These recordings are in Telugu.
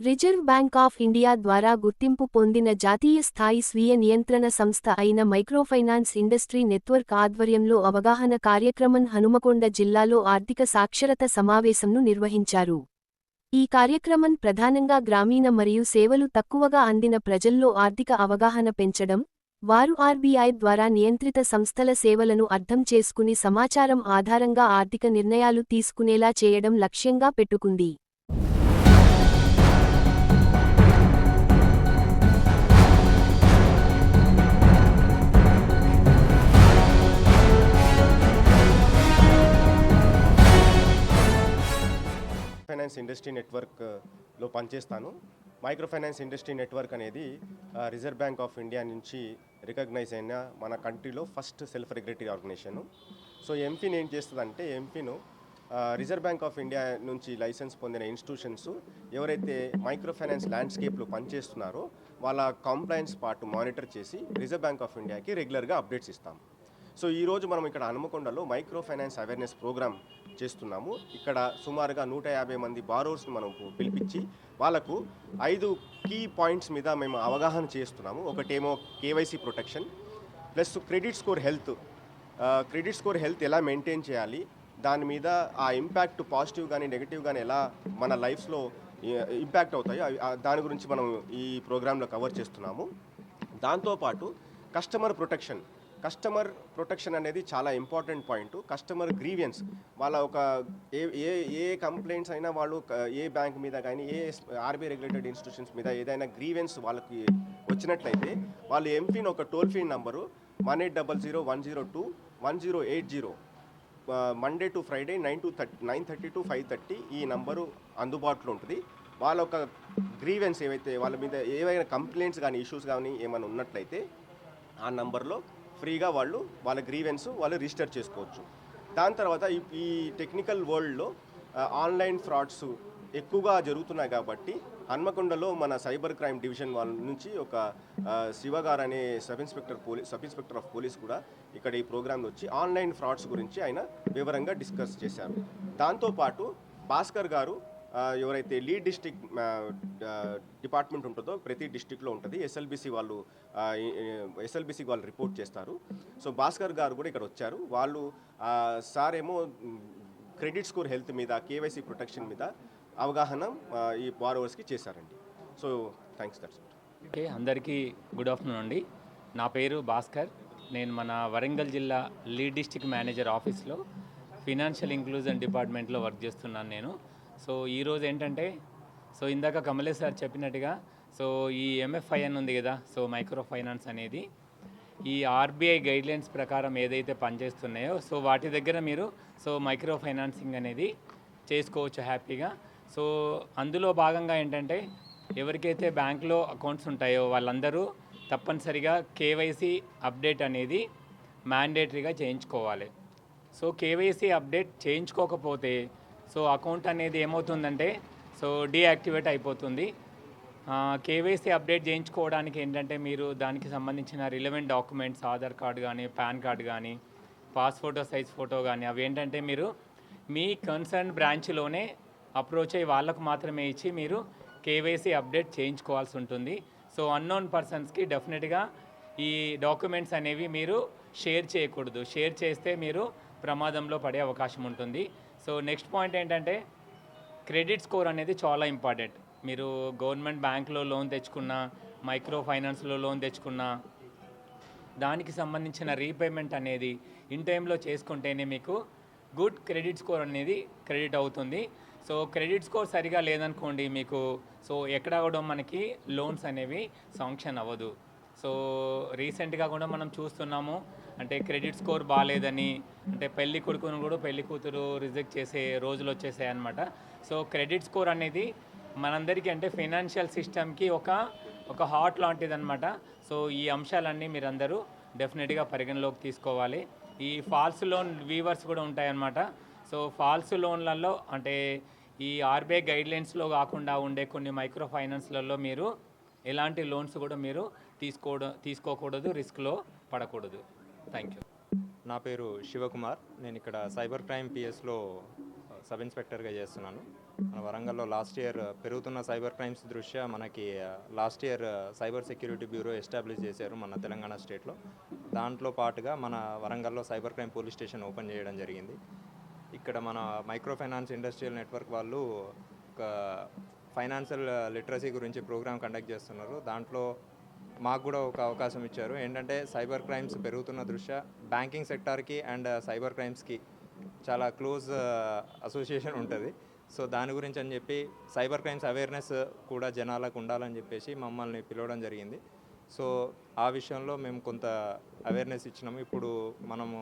రిజర్వ్ బ్యాంక్ ఆఫ్ ఇండియా ద్వారా గుర్తింపు పొందిన జాతీయ స్థాయి స్వీయ నియంత్రణ సంస్థ అయిన మైక్రోఫైనాన్స్ ఇండస్ట్రీ నెట్వర్క్ ఆధ్వర్యంలో అవగాహన కార్యక్రమం హనుమకొండ జిల్లాలో ఆర్థిక సాక్షరత సమావేశంను నిర్వహించారు. ఈ కార్యక్రమం ప్రధానంగా గ్రామీణ మరియు సేవలు తక్కువగా అందిన ప్రజల్లో ఆర్థిక అవగాహన పెంచడం వారు ఆర్బీఐ ద్వారా నియంత్రిత సంస్థల సేవలను అర్థం చేసుకుని సమాచారం ఆధారంగా ఆర్థిక నిర్ణయాలు తీసుకునేలా చేయడం లక్ష్యంగా పెట్టుకుంది. ఫైనాన్స్ ఇండస్ట్రీ నెట్వర్క్లో పనిచేస్తాను. మైక్రో ఫైనాన్స్ ఇండస్ట్రీ నెట్వర్క్ అనేది రిజర్వ్ బ్యాంక్ ఆఫ్ ఇండియా నుంచి రికగ్నైజ్ అయిన మన కంట్రీలో first self regulatory organisation. So MFIN ఏం చేస్తుందంటే ఎంపీను రిజర్వ్ బ్యాంక్ ఆఫ్ ఇండియా నుంచి లైసెన్స్ పొందిన ఇన్స్టిట్యూషన్స్ ఎవరైతే మైక్రో ఫైనాన్స్ ల్యాండ్స్కేప్లో పనిచేస్తున్నారో వాళ్ళ కంప్లైన్స్ పార్ట్ మానిటర్ చేసి రిజర్వ్ బ్యాంక్ ఆఫ్ ఇండియాకి రెగ్యులర్గా అప్డేట్స్ ఇస్తాం సో ఈ రోజు మనం ఇక్కడ హనుమకొండలో మైక్రో ఫైనాన్స్ అవేర్నెస్ ప్రోగ్రామ్ చేస్తున్నాము. ఇక్కడ సుమారుగా నూట యాభై మంది బారోర్స్ని మనం పిలిపించి వాళ్ళకు ఐదు కీ పాయింట్స్ మీద మేము అవగాహన చేస్తున్నాము. ఒకటేమో KYC protection plus credit score health. Credit score health ఎలా మెయింటైన్ చేయాలి? దాని మీద ఆ ఇంపాక్ట్ పాజిటివ్ కానీ నెగిటివ్ కానీ ఎలా మన లైఫ్లో ఇంపాక్ట్ అవుతాయో అవి- దాని గురించి మనం ఈ ప్రోగ్రాంలో కవర్ చేస్తున్నాము. దాంతోపాటు కస్టమర్ ప్రొటెక్షన్. కస్టమర్ ప్రొటెక్షన్ అనేది చాలా ఇంపార్టెంట్ పాయింట్. Customer grievance. వాళ్ళ ఒక ఏ ఏ ఏ కంప్లైంట్స్ అయినా వాళ్ళు ఏ బ్యాంక్ మీద కానీ ఏ ఆర్బీఐ రెగ్యులేటెడ్ ఇన్స్టిట్యూషన్స్ మీద ఏదైనా గ్రీవెన్స్ వాళ్ళకి వచ్చినట్లయితే వాళ్ళు ఎంఫిన్ ఒక toll free number one eight double zero one zero two one zero eight zero Monday to Friday nine to thirty nine thirty to five thirty ఈ నంబరు అందుబాటులో ఉంటుంది. వాళ్ళ ఒక గ్రీవెన్స్ ఏవైతే వాళ్ళ మీద ఏవైనా కంప్లైంట్స్ కానీ ఇష్యూస్ కానీ ఏమైనా ఉన్నట్లయితే ఆ నంబర్లో ఫ్రీగా వాళ్ళు వాళ్ళ గ్రీవెన్స్ వాళ్ళు రిజిస్టర్ చేసుకోవచ్చు. దాని తర్వాత ఈ- టెక్నికల్ వరల్డ్లో ఆన్లైన్ ఫ్రాడ్స్ ఎక్కువగా జరుగుతున్నాయి కాబట్టి హన్మకొండలో మన సైబర్ క్రైమ్ డివిజన్ వాళ్ళ నుంచి ఒక శివగారు అనే sub inspector police sub inspector of police కూడా ఇక్కడ ఈ ప్రోగ్రాంలో వచ్చి ఆన్లైన్ ఫ్రాడ్స్ గురించి ఆయన వివరంగా డిస్కస్ చేశారు. దాంతోపాటు భాస్కర్ గారు ఎవరైతే లీడ్ డిస్టిక్ డిపార్ట్మెంట్ ఉంటుందో ప్రతి డిస్టిక్లో ఉంటుంది. ఎస్ఎల్బిసి వాళ్ళు ఎస్ఎల్బిసి వాళ్ళు రిపోర్ట్ చేస్తారు. సో భాస్కర్ గారు కూడా ఇక్కడ వచ్చారు. వాళ్ళు సార్ ఏమో క్రెడిట్ స్కోర్ హెల్త్ మీద కేవైసీ ప్రొటెక్షన్ మీద అవగాహన ఈ బారోవర్స్కి చేశారండి. సో థ్యాంక్స్ దట్స్ ఓకే అందరికీ గుడ్ ఆఫ్టర్నూన్ అండి. నా పేరు భాస్కర్. నేను మన వరంగల్ జిల్లా లీడ్ డిస్టిక్ మేనేజర్ ఆఫీస్లో ఫినాన్షియల్ ఇంక్లూజన్ డిపార్ట్మెంట్లో వర్క్ చేస్తున్నాను నేను. సో ఈరోజు ఏంటంటే సో ఇందాక కమలేష్ సార్ చెప్పినట్టుగా సో ఈ ఎంఎఫ్ఐఎన్ ఉంది కదా సో మైక్రో ఫైనాన్స్ అనేది ఈ ఆర్బీఐ గైడ్లైన్స్ ప్రకారం ఏదైతే పనిచేస్తున్నాయో సో వాటి దగ్గర మీరు సో మైక్రో ఫైనాన్సింగ్ అనేది చేసుకోవచ్చు హ్యాపీగా. సో అందులో భాగంగా ఏంటంటే ఎవరికైతే బ్యాంక్లో అకౌంట్స్ ఉంటాయో వాళ్ళందరూ తప్పనిసరిగా కేవైసీ అప్డేట్ అనేది మ్యాండేటరీగా చేయించుకోవాలి. సో కేవైసీ అప్డేట్ చేయించుకోకపోతే సో అకౌంట్ అనేది ఏమవుతుందంటే సో డీయాక్టివేట్ అయిపోతుంది. కేవైసీ అప్డేట్ చేయించుకోవడానికి ఏంటంటే మీరు దానికి సంబంధించిన రిలవెంట్ డాక్యుమెంట్స్ ఆధార్ కార్డు కానీ పాన్ కార్డు కానీ పాస్ ఫోటో సైజ్ ఫోటో కానీ అవి ఏంటంటే మీరు మీ కన్సర్న్ బ్రాంచ్లోనే అప్రోచ్ అయ్యి వాళ్ళకు మాత్రమే ఇచ్చి మీరు కేవైసీ అప్డేట్ చేయించుకోవాల్సి ఉంటుంది. సో అన్నోన్ పర్సన్స్కి డెఫినెట్గా ఈ డాక్యుమెంట్స్ అనేవి మీరు షేర్ చేయకూడదు. షేర్ చేస్తే మీరు ప్రమాదంలో పడే అవకాశం ఉంటుంది. సో నెక్స్ట్ పాయింట్ ఏంటంటే క్రెడిట్ స్కోర్ అనేది చాలా ఇంపార్టెంట్. మీరు గవర్నమెంట్ బ్యాంక్లో లోన్ తెచ్చుకున్నా మైక్రో ఫైనాన్స్లో లోన్ తెచ్చుకున్నా దానికి సంబంధించిన రీపేమెంట్ అనేది ఇన్ టైంలో చేసుకుంటేనే మీకు గుడ్ క్రెడిట్ స్కోర్ అనేది క్రెడిట్ అవుతుంది. సో క్రెడిట్ స్కోర్ సరిగా లేదనుకోండి మీకు సో ఎక్కడ కూడా మనకి లోన్స్ అనేవి శాంక్షన్ అవ్వదు. సో రీసెంట్గా కూడా మనం చూస్తున్నాము అంటే క్రెడిట్ స్కోర్ బాగాలేదని అంటే పెళ్ళి కొడుకును కూడా పెళ్ళి కూతురు రిజెక్ట్ చేసే రోజులు వచ్చేసాయి అనమాట సో క్రెడిట్ స్కోర్ అనేది మనందరికీ అంటే ఫైనాన్షియల్ సిస్టమ్కి ఒక ఒక హార్ట్ లాంటిది అనమాట సో ఈ అంశాలన్నీ మీరందరూ డెఫినెట్గా పరిగణలోకి తీసుకోవాలి. ఈ ఫాల్స్ లోన్ వీవర్స్ కూడా ఉంటాయన్నమాట. సో ఫాల్స్ లోన్లలో అంటే ఈ ఆర్బీఐ గైడ్లైన్స్లో కాకుండా ఉండే కొన్ని మైక్రో ఫైనాన్స్లలో మీరు ఎలాంటి లోన్స్ కూడా మీరు తీసుకోవడం తీసుకోకూడదు రిస్క్లో పడకూడదు. థ్యాంక్ యూ నా పేరు శివకుమార్. నేను ఇక్కడ సైబర్ క్రైమ్ పిఎస్లో సబ్ ఇన్స్పెక్టర్గా చేస్తున్నాను. మన వరంగల్లో లాస్ట్ ఇయర్ పెరుగుతున్న సైబర్ క్రైమ్స్ దృష్ట్యా మనకి last year cyber security bureau establish చేశారు మన తెలంగాణ స్టేట్లో. దాంట్లో పాటుగా మన వరంగల్లో cyber crime police station open చేయడం జరిగింది. ఇక్కడ మన మైక్రో ఫైనాన్స్ ఇండస్ట్రియల్ నెట్వర్క్ వాళ్ళు ఒక ఫైనాన్షియల్ లిటరసీ గురించి ప్రోగ్రామ్ కండక్ట్ చేస్తున్నారు. దాంట్లో మాకు కూడా ఒక అవకాశం ఇచ్చారు. ఏంటంటే సైబర్ క్రైమ్స్ పెరుగుతున్న దృష్ట్యా బ్యాంకింగ్ సెక్టార్కి అండ్ సైబర్ క్రైమ్స్కి చాలా క్లోజ్ అసోసియేషన్ ఉంటుంది. సో దాని గురించి అని చెప్పి సైబర్ క్రైమ్స్ అవేర్నెస్ కూడా జనాలకు ఉండాలని చెప్పేసి మమ్మల్ని పిలవడం జరిగింది. సో ఆ విషయంలో మేము కొంత అవేర్నెస్ ఇచ్చినాము. ఇప్పుడు మనము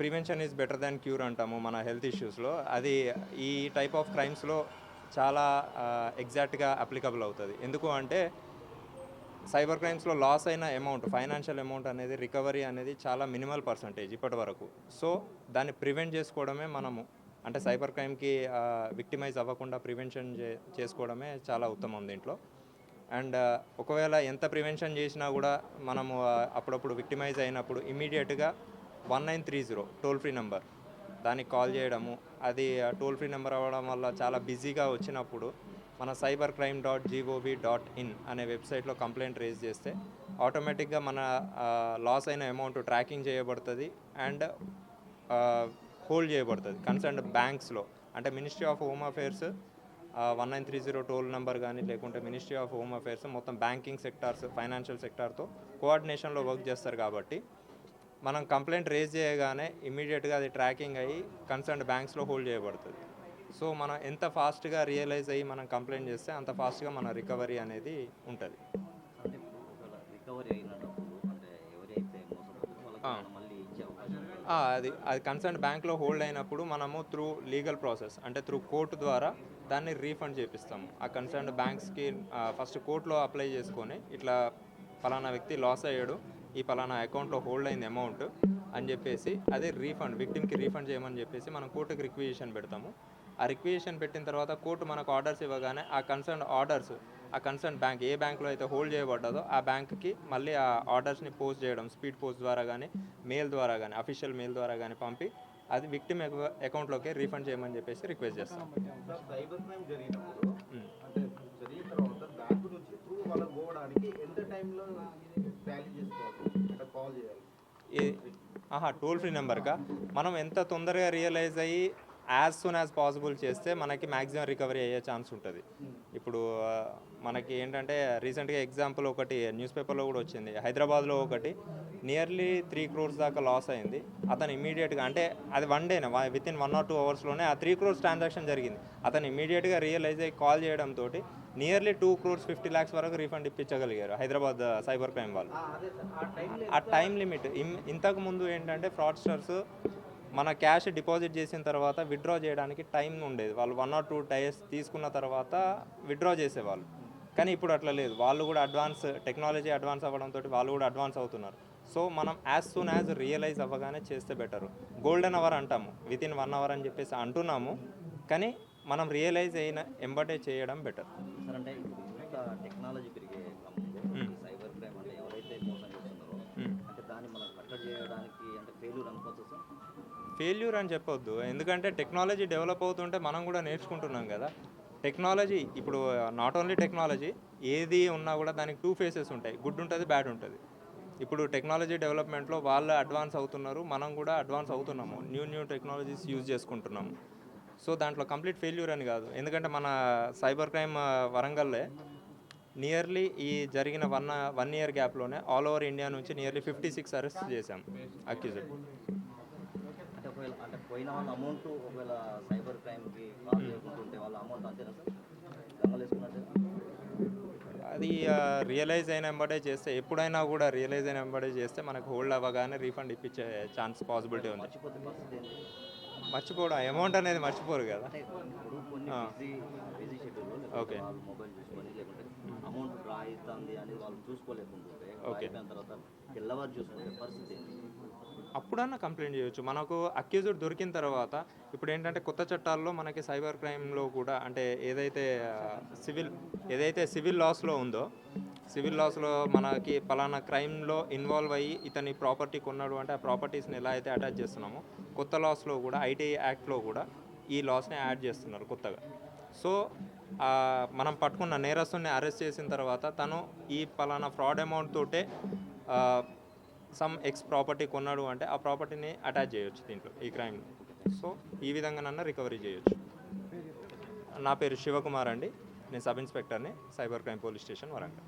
prevention is better than cure అంటాము మన హెల్త్ ఇష్యూస్లో. అది ఈ టైప్ ఆఫ్ క్రైమ్స్లో చాలా ఎగ్జాక్ట్గా అప్లికబుల్ అవుతుంది. ఎందుకు అంటే సైబర్ క్రైమ్స్లో లాస్ అయిన అమౌంట్ ఫైనాన్షియల్ అమౌంట్ అనేది రికవరీ అనేది చాలా మినిమల్ పర్సంటేజ్ ఇప్పటి వరకు సో దాన్ని ప్రివెంట్ చేసుకోవడమే మనము అంటే సైబర్ క్రైమ్కి విక్టిమైజ్ అవ్వకుండా ప్రివెన్షన్ చే చేసుకోవడమే చాలా ఉత్తమం దీంట్లో. అండ్ ఒకవేళ ఎంత ప్రివెన్షన్ చేసినా కూడా మనము అప్పుడప్పుడు విక్టిమైజ్ అయినప్పుడు ఇమీడియట్గా one nine three zero toll free number దానికి కాల్ చేయడము అది టోల్ ఫ్రీ నెంబర్ అవ్వడం వల్ల చాలా బిజీగా వచ్చినప్పుడు మన cyber crime dot G O V dot in అనే వెబ్సైట్లో కంప్లైంట్ రేజ్ చేస్తే ఆటోమేటిక్గా మన లాస్ అయిన అమౌంట్ ట్రాకింగ్ చేయబడుతుంది అండ్ హోల్డ్ చేయబడుతుంది. కన్సర్న్ బ్యాంక్స్లో. అంటే ministry of home affairs one nine three zero toll number కానీ లేకుంటే మినిస్ట్రీ ఆఫ్ హోమ్ అఫేర్స్ మొత్తం బ్యాంకింగ్ సెక్టార్స్ ఫైనాన్షియల్ సెక్టార్తో కోఆర్డినేషన్లో వర్క్ చేస్తారు కాబట్టి మనం కంప్లైంట్ రేజ్ చేయగానే ఇమీడియట్గా అది ట్రాకింగ్ అయ్యి కన్సర్న్ బ్యాంక్స్లో హోల్డ్ చేయబడుతుంది. సో మనం ఎంత ఫాస్ట్గా రియలైజ్ అయ్యి మనం కంప్లైంట్ చేస్తే అంత ఫాస్ట్గా మన రికవరీ అనేది ఉంటుంది. అది అది కన్సర్న్ బ్యాంక్లో హోల్డ్ అయినప్పుడు మనము త్రూ లీగల్ ప్రాసెస్ అంటే త్రూ కోర్టు ద్వారా దాన్ని రీఫండ్ చేపిస్తాము. ఆ కన్సర్న్ బ్యాంక్స్కి ఫస్ట్ కోర్టులో అప్లై చేసుకొని ఇట్లా ఫలానా వ్యక్తి లాస్ అయ్యాడు ఈ ఫలానా అకౌంట్లో హోల్డ్ అయింది అమౌంట్ అని చెప్పేసి అదే రీఫండ్ విక్టిమ్కి రీఫండ్ చేయమని చెప్పేసి మనం కోర్టుకి రిక్విజిషన్ పెడతాము. ఆ రిక్విజిషన్ పెట్టిన తర్వాత కోర్టు మనకు ఆర్డర్స్ ఇవ్వగానే ఆ కన్సర్న్ ఆర్డర్స్ ఆ కన్సర్న్ బ్యాంక్ ఏ బ్యాంక్లో అయితే హోల్డ్ చేయబడ్డదో ఆ బ్యాంక్కి మళ్ళీ ఆ ఆర్డర్స్ని పోస్ట్ చేయడం స్పీడ్ పోస్ట్ ద్వారా కానీ మెయిల్ ద్వారా కానీ అఫీషియల్ మెయిల్ ద్వారా కానీ పంపి అది విక్టిమ్ అకౌంట్లోకి రీఫండ్ చేయమని చెప్పేసి రిక్వెస్ట్ చేస్తాం. ఆహా టోల్ ఫ్రీ నెంబర్గా మనం ఎంత తొందరగా రియలైజ్ అయ్యి యాజ్ సూన్ యాజ్ పాసిబుల్ చేస్తే మనకి మ్యాక్సిమం రికవరీ అయ్యే ఛాన్స్ ఉంటుంది. ఇప్పుడు మనకి ఏంటంటే రీసెంట్గా ఎగ్జాంపుల్ ఒకటి న్యూస్ పేపర్లో కూడా వచ్చింది. హైదరాబాద్లో ఒకటి నియర్లీ త్రీ క్రోర్స్ దాకా లాస్ అయింది. అతను ఇమీడియట్గా అంటే అది వన్ డేనే within one or two అవర్స్లోనే ఆ త్రీ క్రోర్స్ ట్రాన్సాక్షన్ జరిగింది. అతను ఇమీడియట్గా రియలైజ్ అయ్యి కాల్ చేయడంతో nearly two crores fifty lakhs వరకు రీఫండ్ ఇప్పించగలిగారు హైదరాబాద్ సైబర్ క్రైమ్ వాళ్ళు. ఆ, టైం లిమిట్ ఇంతకు ముందు ఏంటంటే ఫ్రాడ్స్టర్స్ మన క్యాష్ డిపాజిట్ చేసిన తర్వాత విత్డ్రా చేయడానికి టైం ఉండేది. వాళ్ళు వన్ ఆర్ టూ టైర్స్ తీసుకున్న తర్వాత విత్డ్రా చేసేవాళ్ళు. కానీ ఇప్పుడు అట్లా లేదు. వాళ్ళు కూడా అడ్వాన్స్ టెక్నాలజీ అడ్వాన్స్ అవ్వడంతో వాళ్ళు కూడా అడ్వాన్స్ అవుతున్నారు. సో మనం యాజ్ సూన్ యాజ్ రియలైజ్ అవ్వగానే చేస్తే బెటర్ గోల్డెన్ అవర్ అంటాము. విత్ ఇన్ వన్ అవర్ అని చెప్పేసి అంటున్నాము. కానీ మనం రియలైజ్ అయిన ఎంబటే చేయడం బెటర్ అంటే టెక్నాలజీ ఫెయిల్యూర్ అని చెప్పొద్దు. ఎందుకంటే టెక్నాలజీ డెవలప్ అవుతుంటే మనం కూడా నేర్చుకుంటున్నాం కదా. టెక్నాలజీ ఇప్పుడు నాట్ ఓన్లీ టెక్నాలజీ ఏది ఉన్నా కూడా దానికి టూ ఫేసెస్ ఉంటాయి. గుడ్ ఉంటుంది బ్యాడ్ ఉంటుంది. ఇప్పుడు టెక్నాలజీ డెవలప్మెంట్లో వాళ్ళు అడ్వాన్స్ అవుతున్నారు. మనం కూడా అడ్వాన్స్ అవుతున్నాము. న్యూ న్యూ టెక్నాలజీస్ యూజ్ చేసుకుంటున్నాము. సో దాంట్లో కంప్లీట్ ఫెయిల్యూర్ అని కాదు. ఎందుకంటే మన సైబర్ క్రైమ్ వరంగల్లే నియర్లీ ఈ జరిగిన వన్ వన్ ఇయర్ గ్యాప్లోనే ఆల్ ఓవర్ ఇండియా నుంచి నియర్లీ ఫిఫ్టీ సిక్స్ అరెస్ట్ చేశాం. అక్యూజెడ్ పోయిన వాళ్ళ అమౌంట్ ఒకవేళ సైబర్ క్రైమ్కి కాల్ చేయకుంటుంటే వాళ్ళ అమౌంట్ అంతేనా సార్? దొంగలు వేసుకున్నట్టే? అది రియలైజ్ అయిన వెంబడే చేస్తే ఎప్పుడైనా కూడా రియలైజ్ అయిన వెంబడే చేస్తే మనకు హోల్డ్ అవ్వగానే రీఫండ్ ఇప్పించే ఛాన్స్ పాసిబిలిటీ ఉంది. మర్చిపోవడం అమౌంట్ అనేది మర్చిపోరు కదా. లేకుంటే అమౌంట్ డ్రా అవుతుంది అనేది వాళ్ళు చూసుకోలేకుంటుంటే తర్వాత తెల్లవారు చూసుకుంటే పరిస్థితి ఏంటి? అప్పుడన్నా కంప్లైంట్ చేయొచ్చు. మనకు అక్యూజ్డ్ దొరికిన తర్వాత ఇప్పుడు ఏంటంటే కొత్త చట్టాల్లో మనకి సైబర్ క్రైమ్లో కూడా అంటే ఏదైతే సివిల్ ఏదైతే సివిల్ లాస్లో ఉందో సివిల్ లాస్లో మనకి పలానా క్రైమ్లో ఇన్వాల్వ్ అయ్యి ఇతని ప్రాపర్టీ కొన్నాడు అంటే ఆ ప్రాపర్టీస్ని ఎలా అయితే అటాచ్ చేస్తున్నామో కొత్త లాస్లో కూడా ఐటీ యాక్ట్లో కూడా ఈ లాస్ని యాడ్ చేస్తున్నారు కొత్తగా. సో మనం పట్టుకున్న నేరస్తుని అరెస్ట్ చేసిన తర్వాత తను ఈ పలానా ఫ్రాడ్ అమౌంట్ తోటే సమ్ ఎక్స్ ప్రాపర్టీ కొన్నాడు అంటే ఆ ప్రాపర్టీని అటాచ్ చేయొచ్చు దీంట్లో ఈ క్రైమ్. సో ఈ విధంగానన్నా రికవరీ చేయొచ్చు. నా పేరు శివకుమార్ అండి. నేను sub ఇన్స్పెక్టర్ని cyber crime police station Warangal.